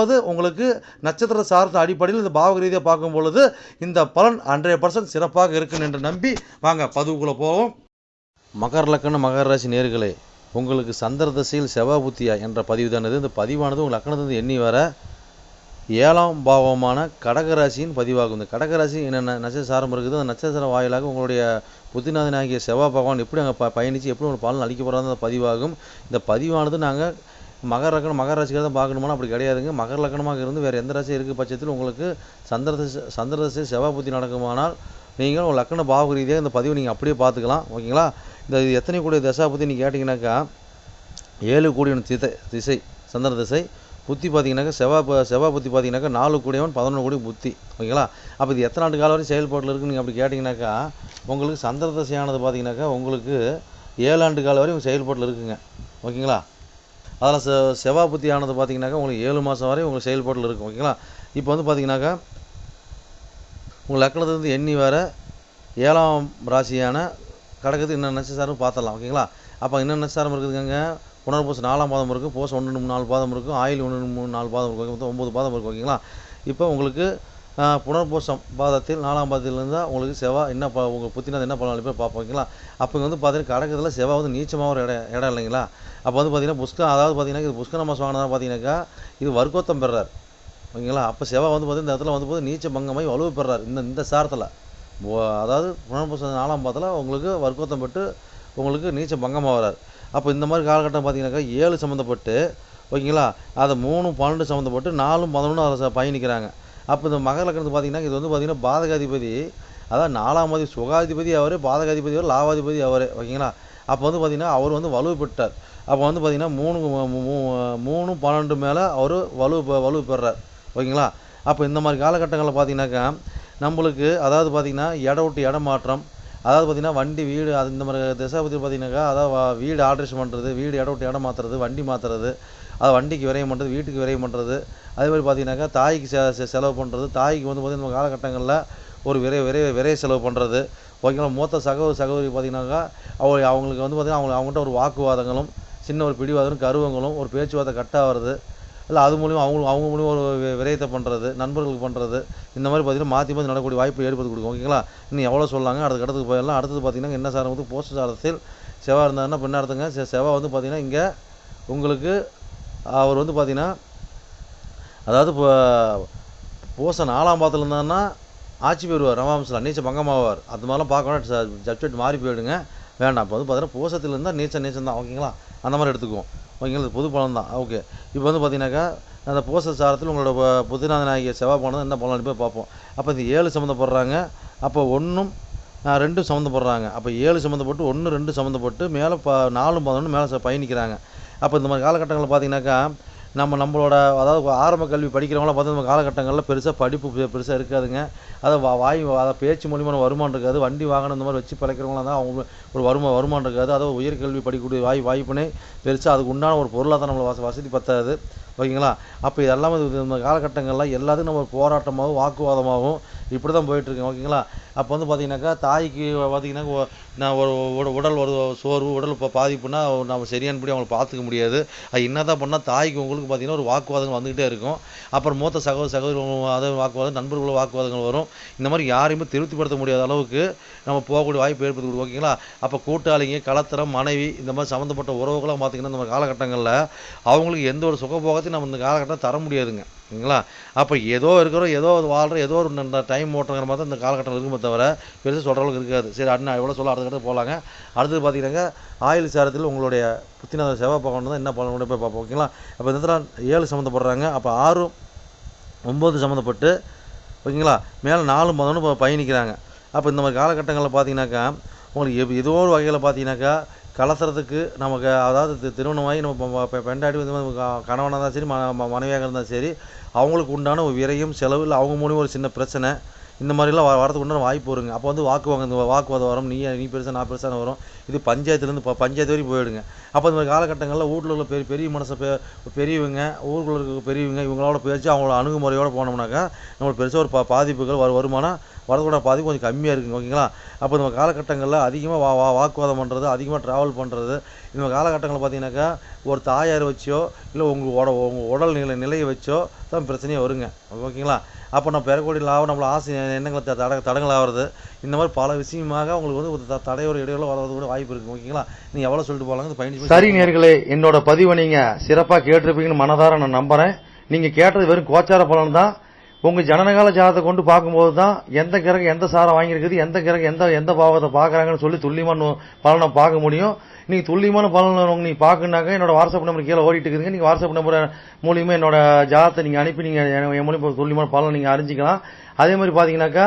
அதாவது உங்களுக்கு நட்சத்திர சார்ந்த அடிப்படையில் இந்த பாவக ரீதியாக பார்க்கும் பொழுது இந்த பலன் ஹண்ட்ரட் பர்சன்ட் சிறப்பாக இருக்கும் என்று நம்பி வாங்க பதிவுக்குள்ளே போவோம். மகர லக்கணம் மகர ராசி நேர்களே உங்களுக்கு சந்திர திசையில் செவ்வாய் புத்தியா என்ற பதிவு தானது. இந்த பதிவானது உங்கள் லக்கணத்திலிருந்து எண்ணி வர ஏழாம் பாவமான கடகராசியின் பதிவாகும். இந்த கடகராசி என்னென்ன நட்சத்திரம் இருக்குது? அந்த நட்சத்திர வாயிலாக உங்களுடைய புத்திநாதன் ஆகிய செவ்வாய் பகவான் எப்படி அங்கே ப பயணித்து எப்படி உங்களுக்கு பலன் அளிக்க போகிறாங்க அந்த பதிவாகும். இந்த பதிவானது நாங்கள் மகர லக்கணம் மகர ராசிக்காக தான் பார்க்கணுமானா அப்படி கிடையாதுங்க. மகர லக்கணமாக இருந்து வேறு எந்த ராசி இருக்குது பட்சத்தில் உங்களுக்கு சந்திர திசை சந்திர திசை செவ்வாய் புத்தி நடக்குமானால் நீங்கள் உங்கள் லக்கண பாவ ரீதியாக இந்த பதிவை நீங்கள் அப்படியே பார்த்துக்கலாம். ஓகேங்களா? இந்த இது எத்தனை கூடிய தசா பற்றி நீங்கள் கேட்டிங்கனாக்கா ஏழு கூடியவன் திசை திசை சந்திர திசை புத்தி பார்த்தீங்கன்னாக்கா செவ்வாய் செவ்வாய் புத்தி பார்த்தீங்கன்னாக்கா நாலு கூடியவன் பதினொன்று கூடிய புத்தி. ஓகேங்களா? அப்போ இது எத்தனை ஆண்டு காலம் வரை செயல்பாட்டில் இருக்குன்னு நீங்கள் அப்படி கேட்டிங்கனாக்கா உங்களுக்கு சந்திர திசையானது பார்த்தீங்கன்னாக்கா உங்களுக்கு ஏழாண்டு காலம் வரை செயல்பாட்டில் இருக்குங்க. ஓகேங்களா? அதில் செ செவ்வாய் புத்தி ஆனது பார்த்தீங்கன்னாக்கா உங்களுக்கு ஏழு மாதம் வரை உங்களுக்கு செயல்பாட்டில் இருக்கும் ஓகேங்களா? இப்போ வந்து பார்த்தீங்கன்னாக்கா உங்கள் லக்கணத்துலேருந்து எண்ணி வர ஏழாம் ராசியான கடகத்துக்கு என்ன நட்சத்திரம் பார்த்தலாம் ஓகேங்களா? அப்போ என்ன நட்சத்திரம் இருக்குதுங்க புனர்பூசம் நாலாம் பாதம் இருக்குது பூசம் ஒன்று மூணு நாலு பாதம் இருக்கும் ஆயில் ஒன்று மூணு நாலு பாதம் இருக்கும் மொத்தம் ஒம்பது பாதம் இருக்கும் ஓகேங்களா? இப்போ உங்களுக்கு புனர்பூசம் பாதத்தில் நாலாம் பாதத்திலிருந்து தான் உங்களுக்கு செவ்வாய் என்ன ப உங்கள் புத்தினா என்ன பலன் அளிப்பா பார்ப்போம் ஓகேங்களா? அப்போ இங்கே வந்து பார்த்தீங்கன்னா கடகத்தில் செவ்வாய் வந்து நீச்சமாக ஒரு இடம் இடம் இல்லைங்களா? அப்போ வந்து பார்த்தீங்கன்னா புஷ்கம் அதாவது பார்த்தீங்கன்னா இது புஷ்கர மாதம் வாங்கினதா பார்த்தீங்கன்னாக்கா இது வர்க்கோத்தம் பெறார் ஓகேங்களா? அப்போ செவ்வாய் வந்து பார்த்தீங்கன்னா இந்த இடத்துல வந்து போது நீச்ச பங்கமாய் வலுவு பெறார் இந்த இந்த சாரத்தில். அதாவது புனர்பூசம் நாலாம் பாதத்தில் உங்களுக்கு வர்க்கோத்தம் பெற்று உங்களுக்கு நீச்ச பங்கமாக வரார் அப்போ இந்த மாதிரி காலகட்டம் பார்த்தீங்கன்னாக்கா ஏழு சம்மந்தப்பட்டு ஓகேங்களா? அதை மூணு பன்னெண்டு சம்மந்தப்பட்டு நாலும் பதினொன்று அதில் ச- பயணிக்கிறாங்க. அப்போ இந்த மகர லக்கணத்து பார்த்தீங்கன்னா இது வந்து பார்த்தீங்கன்னா பாதகாதிபதி. அதாவது நாலாம் அதிபதி சுகாதிபதி அவர் பாதகாதிபதி அவர் லாவாதிபதி அவர். ஓகேங்களா? அப்போ வந்து பார்த்தீங்கன்னா அவர் வந்து வலுவு பெற்றார். அப்போ வந்து பார்த்தீங்கன்னா மூணு மூ- மூணு பன்னெண்டு மேலே அவர் வலு பெ- வலு பெறார். ஓகேங்களா? அப்போ இந்த மாதிரி காலகட்டங்களில் பார்த்தீங்கன்னாக்கா நம்மளுக்கு அதாவது பார்த்தீங்கன்னா இட விட்டு இடம் மாற்றம் அதாவது பார்த்தீங்கன்னா வண்டி வீடு அது இந்த மாதிரி திசாபதி பார்த்தீங்கன்னாக்கா அதாவது வீடு ஆல்ட்ரேஷன் பண்ணுறது வீடு இடம் விட்டு இடம் மாற்றுறது வண்டி மாற்றுறது அது வண்டிக்கு விரயம் பண்ணுறது வீட்டுக்கு விரயம் பண்ணுறது அதே மாதிரி பார்த்தீங்கன்னாக்கா தாய்க்கு செ செலவு பண்ணுறது தாய்க்கு வந்து பார்த்தீங்கன்னா நம்ம காலகட்டங்களில் ஒரு விரை விரை விரைய செலவு பண்ணுறது ஓகேங்களா? மூத்த சகோதரி சகோதரி பார்த்தீங்கன்னாக்கா அவங்க அவங்களுக்கு வந்து பார்த்தீங்கன்னா அவங்க அவங்கள்ட்ட ஒரு வாக்குவாதங்களும் சின்ன ஒரு பிடிவாதங்களும் கருவங்களும் ஒரு பேச்சுவார்த்தை கட்டாக வருது இல்லை அது மூலிமா அவங்க அவங்க மூலிமா ஒரு விரயத்தை பண்ணுறது நண்பர்களுக்கு பண்ணுறது இந்த மாதிரி பார்த்தீங்கன்னா மாற்றி மாற்றி நடக்கக்கூடிய வாய்ப்பு ஏற்படுத்தி கொடுக்கும். ஓகேங்களா? இன்னும் எவ்வளோ சொல்லாங்க? அடுத்த இடத்துக்கு போயிடலாம். அடுத்தது பார்த்தீங்கன்னா என்ன சார் வந்து போஸ்ட் சாரத்தில் செவ்வாய் இருந்தாருன்னா பின்ன அடுத்துங்க அர்த்தங்க செவ்வாய் வந்து பார்த்திங்கன்னா இங்கே உங்களுக்கு அவர் வந்து பார்த்தீங்கன்னா அதாவது இப்போ பூச நாலாம் பாத்தில் இருந்தாருன்னா ஆட்சி பெறுவார் ரமாம்சலா நீச்சல் பங்கமாவார். அது மாதிரிலாம் பார்க்கணும் சப்ஜெக்ட் மாறி போயிடுங்க. வேண்டாம். இப்போ வந்து பார்த்தீங்கன்னா பூசத்தில் இருந்தால் நீச்சம் நீச்சம் தான் ஓகேங்களா? அந்த மாதிரி எடுத்துக்குவோம். ஓகேங்களா? இது பொது பலன் தான் ஓகே. இப்போ வந்து பார்த்தீங்கன்னாக்கா அந்த பூச சாரத்தில் உங்களோட ப- புத்திநாதன் ஆகிய செவ்வாய் போனது என்ன பலன் போய் பார்ப்போம். அப்போ இந்த ஏழு சம்மந்தப்படுறாங்க அப்போ ஒன்றும் ரெண்டும் சம்மந்தப்படுறாங்க அப்போ ஏழு சம்மந்தப்பட்டு ஒன்று ரெண்டு சம்மந்தப்பட்டு மேலே ப நாலும் பதினொன்று மேலே ச- பயணிக்கிறாங்க. அப்போ இந்த மாதிரி காலகட்டங்களில் பார்த்தீங்கன்னாக்கா நம்ம நம்மளோட அதாவது ஆரம்ப கல்வி படிக்கிறவங்களாம் பார்த்து நம்ம காலகட்டங்களில் பெருசாக படிப்பு பெருசாக இருக்காதுங்க. அதை வா வாய் அதை பேச்சு மூலியமான வருமானம் இருக்காது. வண்டி வாகனம் இந்த மாதிரி வச்சு பிழைக்கிறவங்களாம் தான் அவங்க ஒரு வருமா வருமானம் இருக்காது. அதாவது உயர்கல்வி படிக்கக்கூடிய வாய் வாய்ப்புனே பெருசாக அதுக்கு உண்டான ஒரு பொருளாதாரம் நம்மளை வச வசதி பத்தாது. ஓகேங்களா? அப்போ இதெல்லாம் இந்த காலகட்டங்களில் எல்லாத்துக்கும் நம்ம போராட்டமாகவும் வாக்குவாதமாகவும் இப்படி தான் போயிட்டுருக்கோம் ஓகேங்களா? அப்போ வந்து பார்த்தீங்கன்னாக்கா தாய்க்கு பார்த்தீங்கன்னா நான் ஒரு உடல் ஒரு சோர்வு உடல் இப்போ பாதிப்புனா நம்ம சரியானபடி அவங்களை பார்த்துக்க முடியாது. அது என்ன தான் பண்ணால் தாய்க்கு உங்களுக்கு பார்த்தீங்கன்னா ஒரு வாக்குவாதங்கள் வந்துக்கிட்டே இருக்கும். அப்புறம் மூத்த சகோதர சகோதரி அதை வாக்குவாதம் நண்பர்களோட வாக்குவாதங்கள் வரும். இந்த மாதிரி யாரையுமே திருப்திப்படுத்த முடியாத அளவுக்கு நம்ம போகக்கூடிய வாய்ப்பு ஏற்படுத்தி ஓகேங்களா? அப்போ கூட்டாளிங்க கலத்தரம் மனைவி இந்த மாதிரி சம்மந்தப்பட்ட உறவுகளாக பார்த்தீங்கன்னா இந்த காலகட்டங்களில் அவங்களுக்கு எந்த ஒரு சுகபோகத்தையும் நம்ம இந்த காலகட்டம் தர முடியாதுங்க. சரிங்களா? அப்போ ஏதோ இருக்கிறோம் ஏதோ வாழ்கிறோம் ஏதோ ஒரு டைம் ஓட்டுங்கிற மாதிரி தான் இந்த காலகட்டம் இருக்குமே தவிர பெருசாக சொல்கிற அளவுக்கு இருக்காது. சரி அண்ணா எவ்வளோ சொல்ல அடுத்த கட்டத்துக்கு போகலாங்க அடுத்தது பார்த்தீங்கன்னா ஆயுள் சாரத்தில் உங்களுடைய புத்திநாத செவ்வாய் பார்க்கணும் தான் என்ன பண்ணணும் போய் பார்ப்போம் ஓகேங்களா? அப்போ இந்த இடத்துல ஏழு சம்மந்தப்படுறாங்க. அப்போ ஆறு ஒம்பது சம்மந்தப்பட்டு ஓகேங்களா? மேலே நாலு பதினொன்று இப்போ பயணிக்கிறாங்க. அப்போ இந்த மாதிரி காலகட்டங்களில் பார்த்தீங்கன்னாக்கா உங்களுக்கு எப் ஏதோ ஒரு வகையில் பார்த்தீங்கன்னாக்கா கலத்துறதுக்கு நமக்கு அதாவது திருமணமாகி நம்ம பெண்டாட்டி வந்து கணவனாக இருந்தாலும் சரி ம மனைவியாக இருந்தாலும் சரி அவங்களுக்கு உண்டான ஒரு விரயம் செலவு இல்லை. அவங்க மூலியமாக ஒரு சின்ன பிரச்சனை. இந்த மாதிரிலாம் வ வரதுக்கு உண்டான வாய்ப்பு வருங்க. அப்போ வந்து வாக்குவாங்க இந்த வாக்குவாதம் வரும். நீ நீ பெருசாக நான் பெருசாக வரும். இது பஞ்சாயத்துலேருந்து ப பஞ்சாயத்து வரைக்கும் போயிடுங்க. அப்போ இந்த மாதிரி காலகட்டங்களில் வீட்டில் உள்ள பெரிய பெரிய மனசை பெ பெரியவங்க ஊருக்குள்ள இருக்க பெரியவங்க இவங்களோட பேச்சு அவங்களோட அணுகுமுறையோடு போனோம்னாக்கா நம்மளுக்கு பெருசாக ஒரு பா பாதிப்புகள் வரு வருமானம் வரதுக்கூட பாதிப்பு கொஞ்சம் கம்மியாக இருக்குங்க. ஓகேங்களா? அப்போ இந்த காலகட்டங்களில் அதிகமாக வா வா வாக்குவாதம் பண்ணுறது அதிகமாக ட்ராவல் பண்ணுறது இந்த காலகட்டங்களில் பார்த்தீங்கன்னாக்கா ஒரு தாயார் வச்சோ இல்லை உங்கள் உட உங்கள் உடல் நிலை நிலையை வச்சோ தான் பிரச்சனையே வருங்க. ஓகேங்களா? அப்போ நம்ம பெறக்கூடிய லாபம் நம்மள ஆசை எண்ணங்களை தட தடங்கள் ஆகிறது இந்த மாதிரி பல விஷயமாக உங்களுக்கு வந்து ஒரு தடையோட இடையில வர்றது கூட வாய்ப்பு இருக்குது ஓகேங்களா? நீங்கள் எவ்வளோ சொல்லிட்டு போகலாங்க பயணிச்சு சரி நேர்களே என்னோட பதிவை நீங்க சிறப்பா கேட்டிருப்பீங்கன்னு மனதார நான் நம்புறேன். நீங்க கேட்டது வெறும் கோச்சார பலன் தான். உங்க ஜனனகால ஜாதத்தை கொண்டு பார்க்கும்போது தான் எந்த கிரகம் எந்த சாரம் வாங்கியிருக்குது எந்த கிரகம் எந்த எந்த பாவத்தை பார்க்குறாங்கன்னு சொல்லி துல்லியமான பலனை பார்க்க முடியும். நீங்க துல்லியமான பலன் நீங்க பார்க்கணுனாக்க என்னோட வாட்ஸ்அப் நம்பர் கீழே ஓடிட்டு இருக்குதுங்க. நீங்க வாட்ஸ்அப் நம்பர் மூலியமா என்னோட ஜாதத்தை நீங்க அனுப்பி நீங்க என் மூலியமாக மூலியமா துல்லியமான பலனை நீங்க அறிஞ்சிக்கலாம். அதே மாதிரி பாத்தீங்கன்னாக்கா